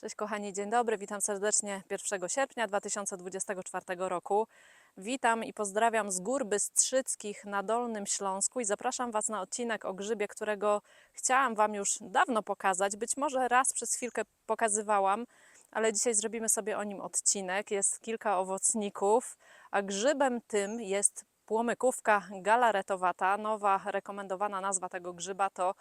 Cześć kochani, dzień dobry, witam serdecznie 1 sierpnia 2024 roku. Witam i pozdrawiam z gór Bystrzyckich na Dolnym Śląsku i zapraszam Was na odcinek o grzybie, którego chciałam Wam już dawno pokazać. Być może raz przez chwilkę pokazywałam, ale dzisiaj zrobimy sobie o nim odcinek. Jest kilka owocników, a grzybem tym jest płomykówka galaretowata. Nowa rekomendowana nazwa tego grzyba to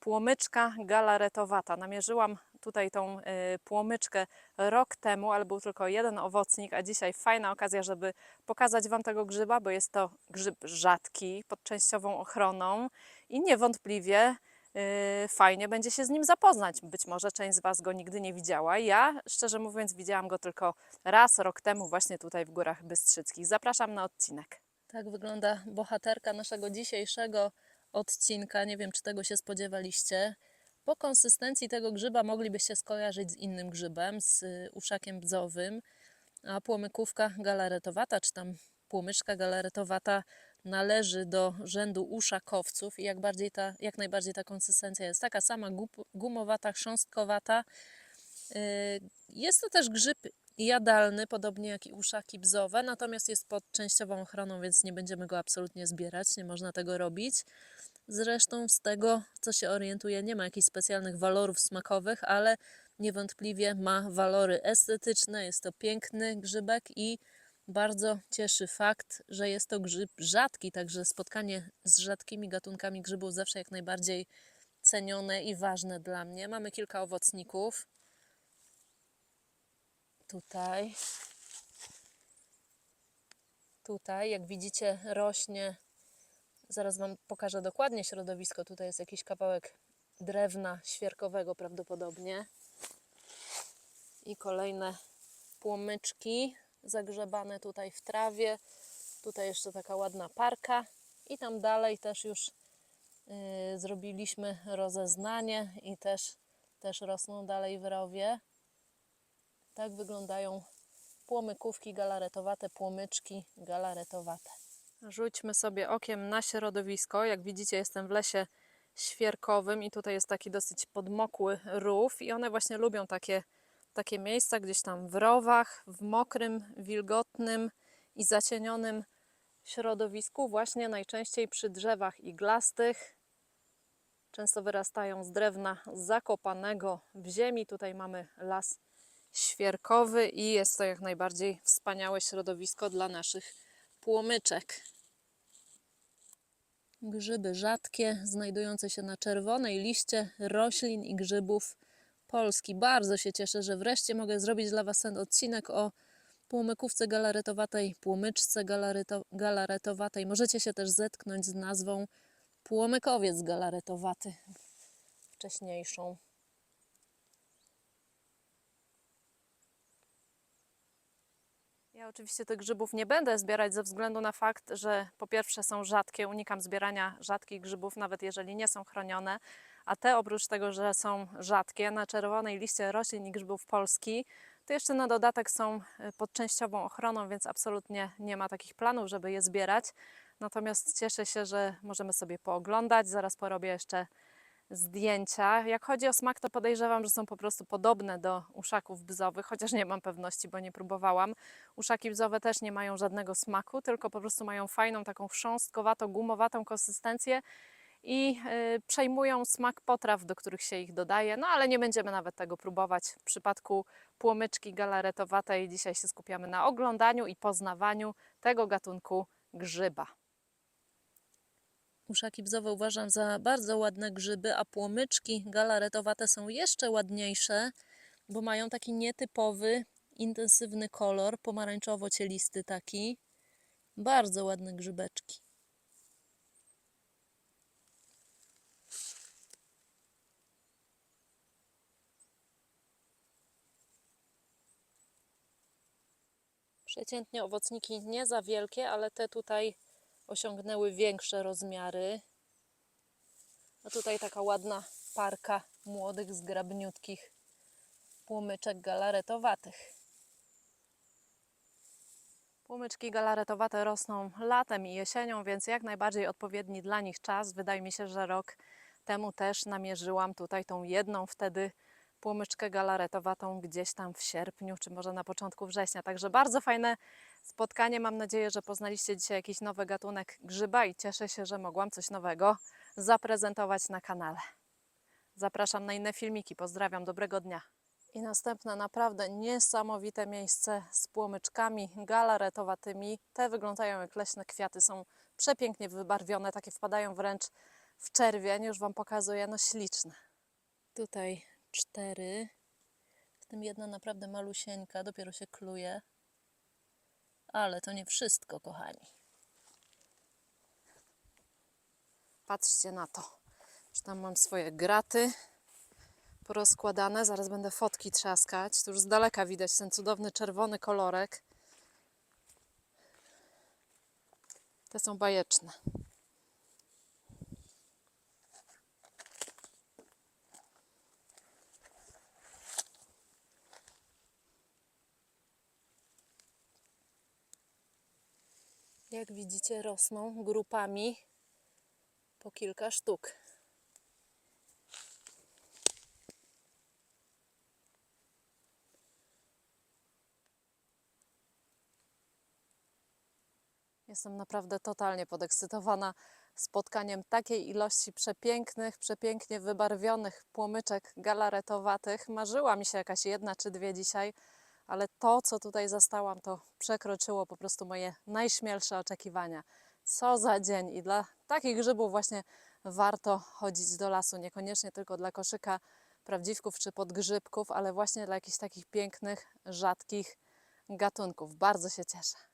płomyczka galaretowata. Namierzyłam tutaj tą y, płomyczkę rok temu, ale był tylko jeden owocnik, a dzisiaj fajna okazja, żeby pokazać Wam tego grzyba, bo jest to grzyb rzadki, pod częściową ochroną i niewątpliwie y, fajnie będzie się z nim zapoznać. Być może część z Was go nigdy nie widziała. Ja, szczerze mówiąc, widziałam go tylko raz rok temu, właśnie tutaj w Górach Bystrzyckich. Zapraszam na odcinek. Tak wygląda bohaterka naszego dzisiejszego odcinka. Nie wiem, czy tego się spodziewaliście. Po konsystencji tego grzyba moglibyście skojarzyć z innym grzybem, z y, uszakiem bdzowym, a płomykówka galaretowata, czy tam płomyczka galaretowata należy do rzędu uszakowców i jak, bardziej ta, jak najbardziej ta konsystencja jest taka sama, gumowata, chrząstkowata. Y, Jest to też grzyb jadalny, podobnie jak i uszaki bzowe, natomiast jest pod częściową ochroną, więc nie będziemy go absolutnie zbierać, nie można tego robić. Zresztą z tego, co się orientuję, nie ma jakichś specjalnych walorów smakowych, ale niewątpliwie ma walory estetyczne. Jest to piękny grzybek i bardzo cieszy fakt, że jest to grzyb rzadki, także spotkanie z rzadkimi gatunkami grzybów zawsze jak najbardziej cenione i ważne dla mnie. Mamy kilka owocników. Tutaj. Tutaj, jak widzicie, rośnie Zaraz Wam pokażę dokładnie środowisko. Tutaj jest jakiś kawałek drewna świerkowego prawdopodobnie. I kolejne płomyczki zagrzebane tutaj w trawie. Tutaj jeszcze taka ładna parka. I tam dalej też już yy, zrobiliśmy rozeznanie i też, też rosną dalej w rowie. Tak wyglądają płomykówki galaretowate, płomyczki galaretowate. Rzućmy sobie okiem na środowisko. Jak widzicie, jestem w lesie świerkowym i tutaj jest taki dosyć podmokły rów i one właśnie lubią takie, takie miejsca gdzieś tam w rowach, w mokrym, wilgotnym i zacienionym środowisku, właśnie najczęściej przy drzewach iglastych. Często wyrastają z drewna zakopanego w ziemi. Tutaj mamy las świerkowy i jest to jak najbardziej wspaniałe środowisko dla naszych płomyczek. Grzyby rzadkie, znajdujące się na czerwonej liście roślin i grzybów Polski. Bardzo się cieszę, że wreszcie mogę zrobić dla Was ten odcinek o płomykówce galaretowatej, płomyczce galareto, galaretowatej. Możecie się też zetknąć z nazwą płomykowiec galaretowaty, wcześniejszą. Ja oczywiście tych grzybów nie będę zbierać ze względu na fakt, że po pierwsze są rzadkie, unikam zbierania rzadkich grzybów, nawet jeżeli nie są chronione, a te oprócz tego, że są rzadkie, na czerwonej liście roślin i grzybów Polski, to jeszcze na dodatek są y, pod częściową ochroną, więc absolutnie nie ma takich planów, żeby je zbierać. Natomiast cieszę się, że możemy sobie pooglądać. Zaraz porobię jeszcze zdjęcia. Jak chodzi o smak, to podejrzewam, że są po prostu podobne do uszaków bzowych, chociaż nie mam pewności, bo nie próbowałam. Uszaki bzowe też nie mają żadnego smaku, tylko po prostu mają fajną, taką chrząstkowatą, gumowatą konsystencję i y, przejmują smak potraw, do których się ich dodaje. No ale nie będziemy nawet tego próbować. W przypadku płomyczki galaretowatej dzisiaj się skupiamy na oglądaniu i poznawaniu tego gatunku grzyba. Uszaki bzowe uważam za bardzo ładne grzyby, a płomyczki galaretowate są jeszcze ładniejsze, bo mają taki nietypowy, intensywny kolor, pomarańczowo-cielisty taki. Bardzo ładne grzybeczki. Przeciętnie owocniki nie za wielkie, ale te tutaj osiągnęły większe rozmiary. A tutaj taka ładna parka młodych, zgrabniutkich płomyczek galaretowatych. Płomyczki galaretowate rosną latem i jesienią, więc jak najbardziej odpowiedni dla nich czas. Wydaje mi się, że rok temu też namierzyłam tutaj tą jedną wtedy płomyczkę galaretowatą gdzieś tam w sierpniu, czy może na początku września. Także bardzo fajne spotkanie. Mam nadzieję, że poznaliście dzisiaj jakiś nowy gatunek grzyba i cieszę się, że mogłam coś nowego zaprezentować na kanale. Zapraszam na inne filmiki. Pozdrawiam, dobrego dnia. I następne naprawdę niesamowite miejsce z płomyczkami galaretowatymi. Te wyglądają jak leśne kwiaty, są przepięknie wybarwione, takie wpadają wręcz w czerwień. Już Wam pokazuję, no śliczne. Tutaj cztery, w tym jedna naprawdę malusieńka, dopiero się kluje. Ale to nie wszystko, kochani. Patrzcie na to. Już tam mam swoje graty porozkładane. Zaraz będę fotki trzaskać. Tu już z daleka widać ten cudowny czerwony kolorek. Te są bajeczne. Jak widzicie, rosną grupami po kilka sztuk. Jestem naprawdę totalnie podekscytowana spotkaniem takiej ilości przepięknych, przepięknie wybarwionych płomyczek galaretowatych. Marzyła mi się jakaś jedna czy dwie dzisiaj, ale to, co tutaj zastałam, to przekroczyło po prostu moje najśmielsze oczekiwania. Co za dzień i dla takich grzybów właśnie warto chodzić do lasu, niekoniecznie tylko dla koszyka prawdziwków czy podgrzybków, ale właśnie dla jakichś takich pięknych, rzadkich gatunków. Bardzo się cieszę.